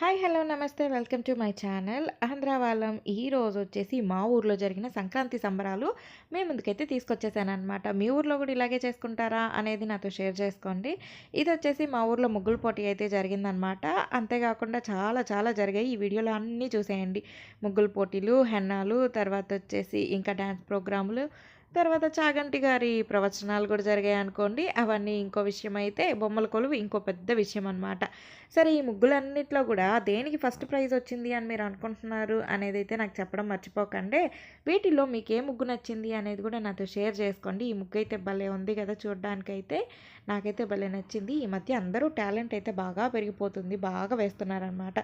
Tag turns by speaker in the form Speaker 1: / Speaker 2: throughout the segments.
Speaker 1: Hi hello నమస్తే. Welcome to my channel ఆంధ్రావాలం ఈ రోజు వచ్చేసి మా ఊర్లో జరిగిన సంక్రాంతి సంబరాలు మీ ముందుకైతే తీసుకొచ్చేసాను అనమాట మీ ఊర్లో కూడా ఇలాగే చేసుకుంటారా అనేది నాతో షేర్ చేసుకోండి. ఇది వచ్చేసి మా ఊర్లో ముగ్గులు పోటీ అయితే జరిగిందనమాట అంతేకాకుండా చాలా చాలా జరిగాయి. ఈ వీడియోలో అన్నీ చూసేయండి. ముగ్గులు పోటీలు హెన్నాలు తర్వాత వచ్చేసి ఇంకా డ్యాన్స్ ప్రోగ్రాములు తర్వాత చాగంటి గారి ప్రవచనాలు కూడా జరిగాయి అనుకోండి. అవన్నీ ఇంకో విషయం అయితే బొమ్మల కొలువు ఇంకో పెద్ద విషయం అనమాట సరే ఈ ముగ్గులన్నిట్లో కూడా దేనికి ఫస్ట్ ప్రైజ్ వచ్చింది అని మీరు అనుకుంటున్నారు అనేది అయితే నాకు చెప్పడం మర్చిపోకండి. వీటిలో మీకు ఏ ముగ్గు నచ్చింది అనేది కూడా నాతో షేర్ చేసుకోండి. ఈ ముగ్గు అయితే భలే ఉంది కదా చూడడానికైతే. నాకైతే భలే నచ్చింది. ఈ మధ్య అందరూ టాలెంట్ అయితే బాగా పెరిగిపోతుంది. బాగా వేస్తున్నారనమాట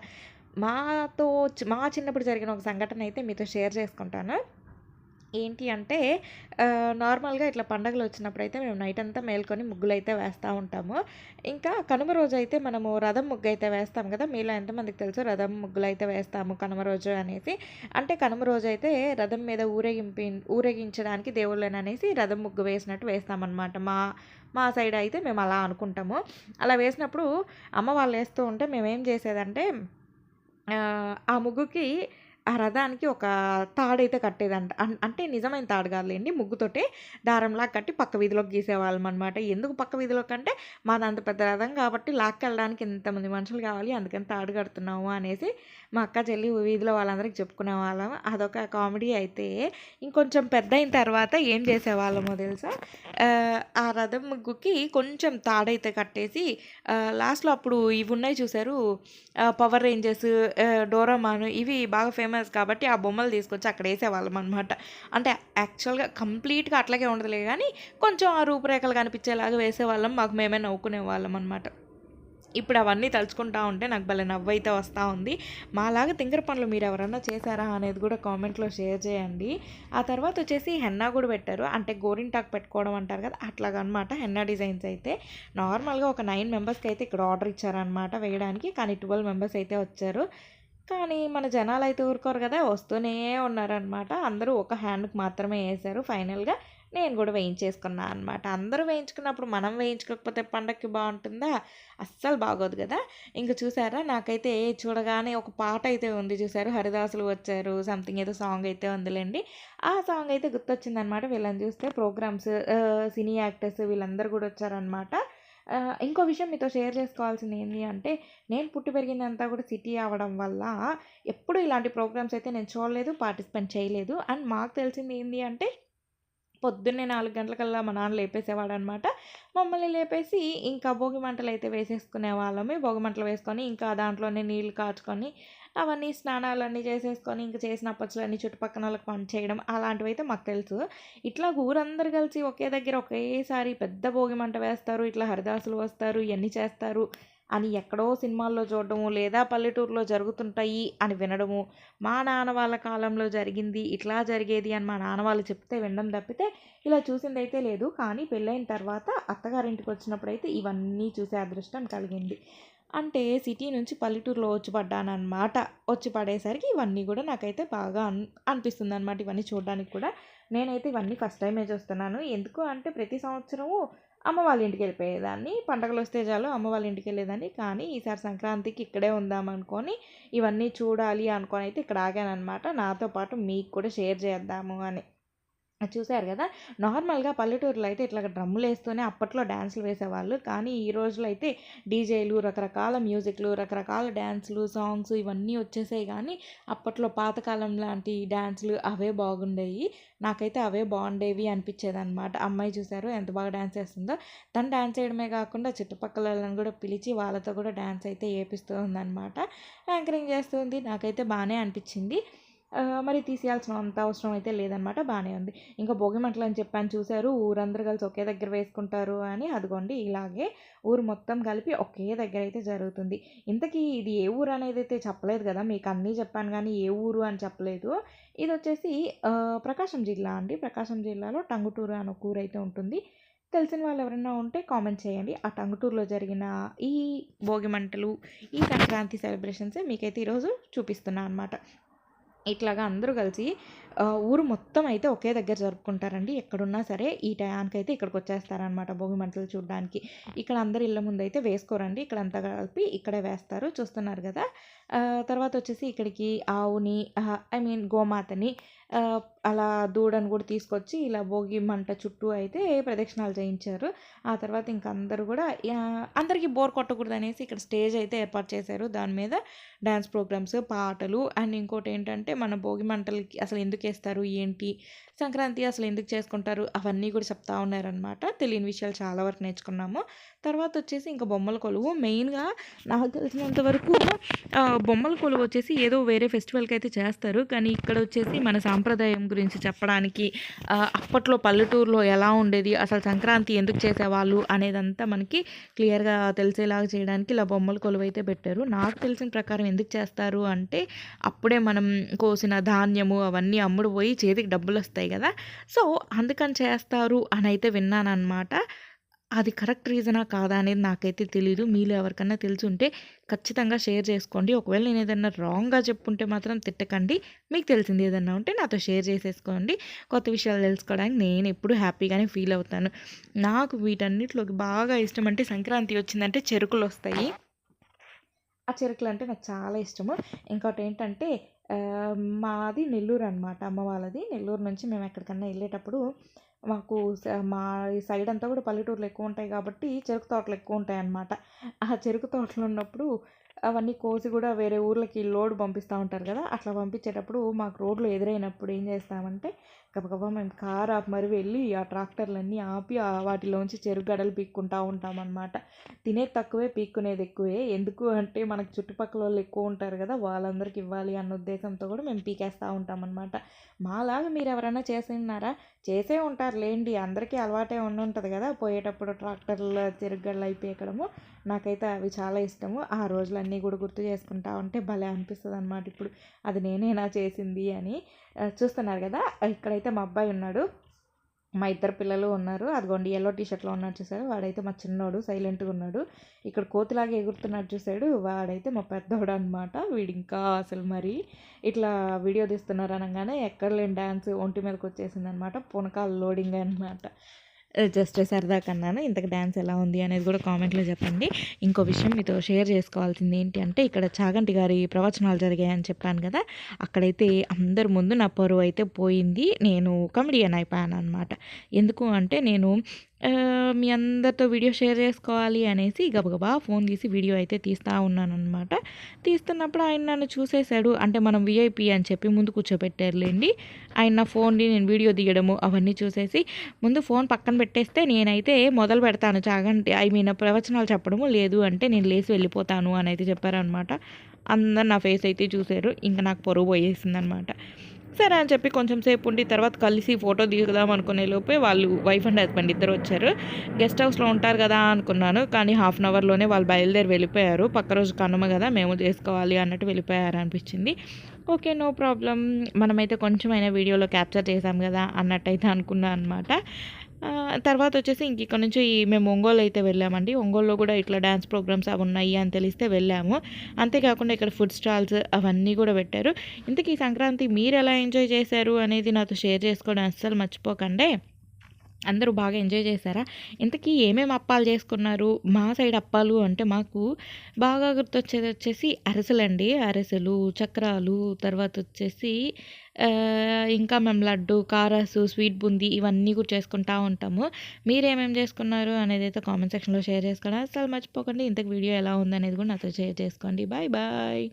Speaker 1: మాతో మా చిన్నప్పుడు జరిగిన ఒక సంఘటన అయితే మీతో షేర్ చేసుకుంటాను. ఏంటి అంటే నార్మల్‌గా ఇట్లా పండగలు వచ్చినప్పుడు అయితే మేము నైట్ అంతా మేల్కొని ముగ్గులైతే వేస్తూ ఉంటాము. ఇంకా కనుమ రోజైతే మనము రథం ముగ్గు అయితే వేస్తాం కదా మీలో ఎంతమందికి తెలుసు రథం ముగ్గులు అయితే వేస్తాము కనుమ రోజు అనేసి. అంటే కనుమ రోజు అయితే రథం మీద ఊరేగింపి ఊరేగించడానికి దేవుళ్ళని అనేసి రథం ముగ్గు వేసినట్టు వేస్తామన్నమాట మా మా సైడ్ అయితే మేము అలా అనుకుంటాము. అలా వేసినప్పుడు అమ్మ వాళ్ళు వేస్తూ ఉంటే మేమేం చేసేదంటే ఆ ముగ్గుకి ఆ రథానికి ఒక తాడైతే కట్టేదంట. అంటే నిజమైన తాడు కాదులేండి ముగ్గుతోటే దారంలాగా కట్టి పక్క వీధిలోకి గీసేవాళ్ళమనమాట. ఎందుకు పక్క వీధిలోకంటే మాదంత పెద్ద రథం కాబట్టి లాక్కెళ్ళడానికి ఇంతమంది మనుషులు కావాలి. అందుకని తాడు కడుతున్నాము అనేసి మా అక్క, చెల్లి వీధిలో వాళ్ళందరికీ చెప్పుకునే వాళ్ళం అదొక కామెడీ అయితే ఇంకొంచెం పెద్దయిన తర్వాత ఏం చేసేవాళ్ళమో తెలుసా? ఆ రథం ముగ్గుకి కొంచెం తాడైతే కట్టేసి లాస్ట్‌లో అప్పుడు ఇవున్నాయి చూసారు చూశారు 'పవర్ రేంజర్స్', 'డోరామాన్' ఇవి బాగా ఫేమస్ కాబట్టి ఆ బొమ్మలు తీసుకొచ్చి అక్కడ వేసేవాళ్ళం అనమాట అంటే యాక్చువల్‌గా కంప్లీట్‌గా అట్లాగే ఉండదులే కానీ కొంచెం ఆ రూపురేఖలు కనిపించేలాగా వేసేవాళ్ళం. మాకు మేమే నవ్వుకునే వాళ్ళం అనమాట ఇప్పుడు అవన్నీ తలుచుకుంటా ఉంటే నాకు భలే నవ్వైతే వస్తూ ఉంది. మాలాగా తింగర పనులు మీరెవరన్నా చేశారా అనేది కూడా కామెంట్‌లో షేర్ చేయండి. ఆ తర్వాత వచ్చేసి హెన్నా కూడా పెట్టారు. అంటే గోరింటాకు పెట్టుకోవడం అంటారు కదా! అట్లాగనమాట హెన్నా డిజైన్స్ అయితే. నార్మల్‌గా ఒక నైన్ మెంబర్స్కి అయితే ఇక్కడ ఆర్డర్ ఇచ్చారనమాట వేయడానికి. కానీ 12 మెంబర్స్ అయితే వచ్చారు. కానీ మన జనాలు అయితే ఊరుకోరు కదా! వస్తూనే ఉన్నారనమాట. అందరూ ఒక హ్యాండ్‌కి మాత్రమే వేశారు ఫైనల్‌గా నేను కూడా వేయించేసుకున్నా అనమాట. అందరూ వేయించుకున్నప్పుడు మనం వేయించుకోకపోతే పండక్కి బాగుంటుందా అస్సలు బాగోదు కదా ఇంక చూసారా నాకైతే చూడగానే ఒక పాట అయితే ఉంది చూసారు 'హరిదాసులు వచ్చారు' సంథింగ్ ఏదో సాంగ్ అయితే ఉందిలేండి ఆ సాంగ్ అయితే గుర్తొచ్చిందనమాట వీళ్ళని చూస్తే ప్రోగ్రామ్స్ సినీ యాక్టర్స్ వీళ్ళందరూ కూడా వచ్చారనమాట. ఇంకో విషయం మీతో షేర్ చేసుకోవాల్సింది ఏంటి అంటే నేను పుట్టి పెరిగిందంతా కూడా సిటీ అవ్వడం వల్ల ఎప్పుడు ఇలాంటి ప్రోగ్రామ్స్ అయితే నేను చూడలేదు. పార్టిసిపేట్ చేయలేదు. అండ్ మాకు తెలిసింది ఏంటి అంటే పొద్దున్నే నాలుగు గంటలకల్లా మా నాన్న లేపేసేవాడు అనమాట మమ్మల్ని లేపేసి ఇంకా భోగి మంటలైతే వేసేసుకునేవాళ్ళము. భోగి మంటలు వేసుకొని ఇంకా దాంట్లోనే నీళ్ళు కాచుకొని అవన్నీ స్నానాలన్నీ చేసేసుకొని ఇంక చేసిన అప్పచ్చులన్నీ చేయడం అలాంటివి అలాంటివైతే మాకు తెలుసు. ఇట్లా ఊరందరు కలిసి ఒకే దగ్గర ఒకేసారి పెద్ద భోగి మంట వేస్తారు. ఇట్లా హరిదాసులు వస్తారు. ఇవన్నీ చేస్తారు అని ఎక్కడో సినిమాల్లో చూడడము లేదా పల్లెటూరులో జరుగుతుంటాయి అని వినడము. మా నాన్న వాళ్ళ కాలంలో జరిగింది. ఇట్లా జరిగేది అని మా నాన్న వాళ్ళు చెప్తే వినడం తప్పితే ఇలా చూసింది అయితే లేదు. కానీ పెళ్ళైన తర్వాత అత్తగారింటికి వచ్చినప్పుడు అయితే ఇవన్నీ చూసే అదృష్టం కలిగింది. అంటే సిటీ నుంచి పల్లెటూరులో వచ్చి పడ్డానమాట వచ్చి పడేసరికి ఇవన్నీ కూడా నాకైతే బాగా అన్ అనిపిస్తుందనమాట. ఇవన్నీ చూడడానికి కూడా. నేనైతే ఇవన్నీ ఫస్ట్ టైమే చూస్తున్నాను. ఎందుకు అంటే ప్రతి సంవత్సరము అమ్మ వాళ్ళ పండగలు వస్తే చాలు అమ్మ వాళ్ళ ఇంటికెళ్ళేదాన్ని. కానీ ఈసారి సంక్రాంతికి ఇక్కడే ఉందామనుకోని ఇవన్నీ చూడాలి అనుకోనైతే ఇక్కడ ఆగాననమాట. నాతో పాటు మీకు కూడా షేర్ చేద్దాము అని. చూశారు కదా నార్మల్‌గా పల్లెటూరులో అయితే ఇట్లా డ్రమ్ములు వేస్తూనే అప్పట్లో డ్యాన్సులు వేసేవాళ్ళు. కానీ ఈ రోజుల్లో అయితే డీజేలు, రకరకాల మ్యూజిక్‌లు, రకరకాల డ్యాన్సులు సాంగ్స్ ఇవన్నీ వచ్చేసాయి కానీ అప్పట్లో పాతకాలం లాంటి డ్యాన్సులు అవే బాగుండేవి నాకైతే అవే బాగుండేవి అనిపిచ్చేదనమాట. అమ్మాయి చూసారు ఎంత బాగా డ్యాన్స్ చేస్తుందో. తను డ్యాన్స్ చేయడమే కాకుండా చుట్టుపక్కలోళ్ళని కూడా పిలిచి వాళ్ళతో కూడా డ్యాన్స్ అయితే వేపిస్తూ ఉందనమాట. యాంకరింగ్ చేస్తుంది నాకైతే బాగానే అనిపించింది మరి తీసేయాల్సిన అంత అవసరం అయితే లేదనమాట. బాగానే ఉంది. ఇంకా భోగి అని చెప్పాను చూశారు ఊరందరూ కలిసి ఒకే దగ్గర వేసుకుంటారు అని అదిగోండి ఇలాగే ఊరు మొత్తం కలిపి ఒకే దగ్గర అయితే జరుగుతుంది. ఇంతకీ ఇది ఏ ఊరు అనేది అయితే చెప్పలేదు కదా మీకు అన్నీ చెప్పాను కానీ ఏ ఊరు అని చెప్పలేదు. ఇది వచ్చేసి ప్రకాశం జిల్లా అండి. ప్రకాశం జిల్లాలో టంగుటూరు అని ఒక ఊరు అయితే ఉంటుంది. తెలిసిన వాళ్ళు ఎవరైనా ఉంటే కామెంట్ చేయండి. ఆ టంగుటూరులో జరిగిన ఈ భోగి మంటలు, ఈ సంక్రాంతి సెలబ్రేషన్సే మీకైతే ఈరోజు చూపిస్తున్నా అనమాట. ఇట్లాగా అందరూ కలిసి ఊరు మొత్తం అయితే ఒకే దగ్గర జరుపుకుంటారండి. ఎక్కడున్నా సరే ఈ టయానికి అయితే ఇక్కడికి వచ్చేస్తారనమాట భోగి మంటలు చూడ్డానికి. ఇక్కడ అందరు ఇళ్ళ ముందైతే వేసుకోరండి. ఇక్కడ అంతా కలిపి ఇక్కడే వేస్తారు. చూస్తున్నారు కదా తర్వాత వచ్చేసి ఇక్కడికి ఆవుని ఐ మీన్ గోమాతని అలా దూడను కూడా తీసుకొచ్చి ఇలా భోగి మంట చుట్టూ అయితే ప్రదక్షిణాలు చేయించారు. ఆ తర్వాత ఇంక అందరూ కూడా అందరికీ అందరికి బోర్ కొట్టకూడదనేసి ఇక్కడ స్టేజ్ అయితే ఏర్పాటు చేశారు. దాని మీద డ్యాన్స్ ప్రోగ్రామ్స్, పాటలు అండ్ ఇంకోటి ఏంటంటే మన భోగి మంటలకి అసలు ఎందుకు వేస్తారు ఏంటి? సంక్రాంతి అసలు ఎందుకు చేసుకుంటారు? అవన్నీ కూడా చెప్తా ఉన్నారనమాట. తెలియని విషయాలు చాలా వరకు నేర్చుకున్నాము. తర్వాత వచ్చేసి ఇంకా బొమ్మల కొలువు. మెయిన్‌గా నాకు తెలిసినంత వరకు బొమ్మల కొలువు వచ్చేసి ఏదో వేరే ఫెస్టివల్కి అయితే చేస్తారు. కానీ ఇక్కడ వచ్చేసి మన సాంప్రదాయం గురించి చెప్పడానికి అప్పట్లో పల్లెటూరులో ఎలా ఉండేది? అసలు సంక్రాంతి ఎందుకు చేసేవాళ్ళు? అనేదంతా మనకి క్లియర్‌గా తెలిసేలాగా చేయడానికి ఇలా బొమ్మల కొలువైతే పెట్టారు. నాకు తెలిసిన ప్రకారం ఎందుకు చేస్తారు అంటే అప్పుడే మనం కోసిన ధాన్యము అవన్నీ అమ్ముడు పోయి చేతికి డబ్బులు వస్తాయి కదా సో, అందుకని చేస్తారు అని అయితే విన్నానమాట అది కరెక్ట్ రీజనా? కాదా? అనేది నాకైతే తెలీదు. మీలో ఎవరికన్నా తెలిసుంటే ఖచ్చితంగా షేర్ చేసుకోండి. ఒకవేళ నేను ఏదైనా రాంగ్‌గా చెప్పుంటే మాత్రం తిట్టకండి. మీకు తెలిసింది ఏదన్నా ఉంటే నాతో షేర్ చేసేసుకోండి. కొత్త విషయాలు తెలుసుకోవడానికి నేను ఎప్పుడు హ్యాపీగానే ఫీల్ అవుతాను. నాకు వీటన్నిటిలోకి బాగా ఇష్టం అంటే సంక్రాంతి వచ్చిందంటే చెరుకులు వస్తాయి ఆ చెరుకులు అంటే నాకు చాలా ఇష్టము. ఇంకోటి ఏంటంటే మాది నెల్లూరు అనమాట అమ్మ వాళ్ళది. నెల్లూరు నుంచి మేము ఎక్కడికన్నా వెళ్ళేటప్పుడు మాకు స మా సైడ్ అంతా కూడా పల్లెటూర్లు ఎక్కువుంటాయి కాబట్టి చెరుకు తోటలు ఎక్కువ ఉంటాయి అన్నమాట ఆ చెరుకు తోటలున్నప్పుడు అవన్నీ కోసి కూడా వేరే ఊర్లకి లోడ్ పంపిస్తూ ఉంటారు కదా అట్లా పంపించేటప్పుడు మాకు రోడ్లు ఎదురైనప్పుడు ఏం చేస్తామంటే గబగబా మేము కారు ఆపి మరి వెళ్ళి ఆ ట్రాక్టర్‌లన్నీ ఆపి వాటిలోంచి చెరుకు గడలు ఉంటామన్నమాట ఉంటామనమాట. తినేది తక్కువే పీక్కునేది ఎక్కువే. ఎందుకు అంటే మనకు చుట్టుపక్కల వాళ్ళు ఎక్కువ ఉంటారు కదా వాళ్ళందరికి ఇవ్వాలి అన్న ఉద్దేశంతో కూడా మేము పీకేస్తూ ఉంటామనమాట. మాలాగా మీరెవరైనా చేసినారా చేసే ఉంటారు లేండి అందరికీ అలవాటే ఉంది కదా పోయేటప్పుడు ట్రాక్టర్లు చెరుకు అయిపోయి ఎక్కడము నాకైతే అవి చాలా ఇష్టము. ఆ రోజులన్నీ కూడా గుర్తు చేసుకుంటా ఉంటే భలే అనిపిస్తుంది అనమాట ఇప్పుడు. అది నేనేనా చేసింది అని. చూస్తున్నారు కదా ఇక్కడైతే మా అబ్బాయి ఉన్నాడు. మా ఇద్దరు పిల్లలు ఉన్నారు. అదిగోండి ఎల్లో టీషర్ట్లో ఉన్నాడు చూసాడు వాడైతే మా చిన్నోడు సైలెంట్గా ఉన్నాడు ఇక్కడ కోతిలాగా ఎగురుతున్నాడు చూసాడు? వాడైతే మా పెద్దోడనమాట. వీడింకా అసలు మరి ఇట్లా వీడియో తీస్తున్నారు అనగానే ఎక్కడ లేని డ్యాన్స్ ఒంటి అనమాట పునకాలు లోడింగ్ అనమాట. Uh, జస్ట్ సరదాకన్నాను. ఇంతకు డ్యాన్స్ ఎలా ఉంది అనేది కూడా కామెంట్‌లో చెప్పండి. ఇంకో విషయం మీతో షేర్ చేసుకోవాల్సింది ఏంటి అంటే ఇక్కడ చాగంటి గారి ప్రవచనాలు జరిగాయని చెప్పాను కదా అక్కడైతే అందరి ముందు నా పరువు అయితే పోయింది. నేను కమెడియన్ అయిపోయాను అనమాట ఎందుకు అంటే నేను మీ అందరితో వీడియో షేర్ చేసుకోవాలి అనేసి గబగబా ఫోన్ తీసి వీడియో అయితే తీస్తా ఉన్నాననమాట. తీస్తున్నప్పుడు ఆయన నన్ను చూసేసాడు. అంటే మనం వీఐపీ అని చెప్పి ముందు కూర్చోబెట్టారులేండి ఆయన నా ఫోన్‌ని నేను వీడియో తీయడము అవన్నీ చూసేసి ముందు ఫోన్ పక్కన పెట్టేస్తే నేనైతే మొదలు పెడతాను చాగంటే ఐ మీన్ ప్రవచనాలు చెప్పడము. లేదు అంటే నేను లేచి వెళ్ళిపోతాను అని అయితే చెప్పారనమాట. అందరు నా ఫేస్ అయితే చూసారు. ఇంకా నాకు పరువు పోయేసిందనమాట. సరే అని చెప్పి కొంచెం సేపు ఉండి తర్వాత కలిసి ఫోటో దిగుదాం అనుకునే లోపే వాళ్ళు వైఫ్ అండ్ హస్బెండ్ ఇద్దరు వచ్చారు. గెస్ట్ హౌస్‌లో ఉంటారు కదా అనుకున్నాను. కానీ హాఫ్ అన్ అవర్‌లోనే వాళ్ళు బయలుదేరి వెళ్ళిపోయారు. పక్క రోజు కనుమ కదా మేము చేసుకోవాలి అన్నట్టు వెళ్ళిపోయారనిపించింది. ఓకే. నో ప్రాబ్లం మనమైతే కొంచెమైనా వీడియోలో క్యాప్చర్ చేసాం కదా అన్నట్టయితే అనుకున్నాను అనమాట. తర్వాత వచ్చేసి ఇంక ఇక్కడ నుంచి మేము ఒంగోలు అయితే వెళ్ళామండి. ఒంగోలులో కూడా ఇట్లా డాన్స్ ప్రోగ్రామ్స్ అవి ఉన్నాయి అని తెలిస్తే వెళ్ళాము. అంతేకాకుండా ఇక్కడ ఫుడ్ స్టాల్స్ అవన్నీ కూడా పెట్టారు. ఇంతకీ సంక్రాంతి మీరు ఎలా ఎంజాయ్ చేశారు అనేది నాతో షేర్ చేసుకోవడం అస్సలు మర్చిపోకండే. అందరూ బాగా ఎంజాయ్ చేశారా? ఇంతకీ ఏమేమి అప్పాలు చేసుకున్నారు? మా సైడ్ అప్పాలు అంటే మాకు బాగా గుర్తొచ్చేదొచ్చేసి అరిసెలండి. అరిసెలు, చక్రాలు తర్వాత వచ్చేసి ఇంకా మేము లడ్డు, కారాసు, స్వీట్ బూందీ ఇవన్నీ కూడా చేసుకుంటా ఉంటాము. మీరేమేమి చేసుకున్నారు అనేది అయితే కామెంట్ సెక్షన్‌లో షేర్ చేసుకోండి అసలు మర్చిపోకండి. ఇంతకు వీడియో ఎలా ఉందనేది కూడా నాతో షేర్ చేసుకోండి. Bye bye.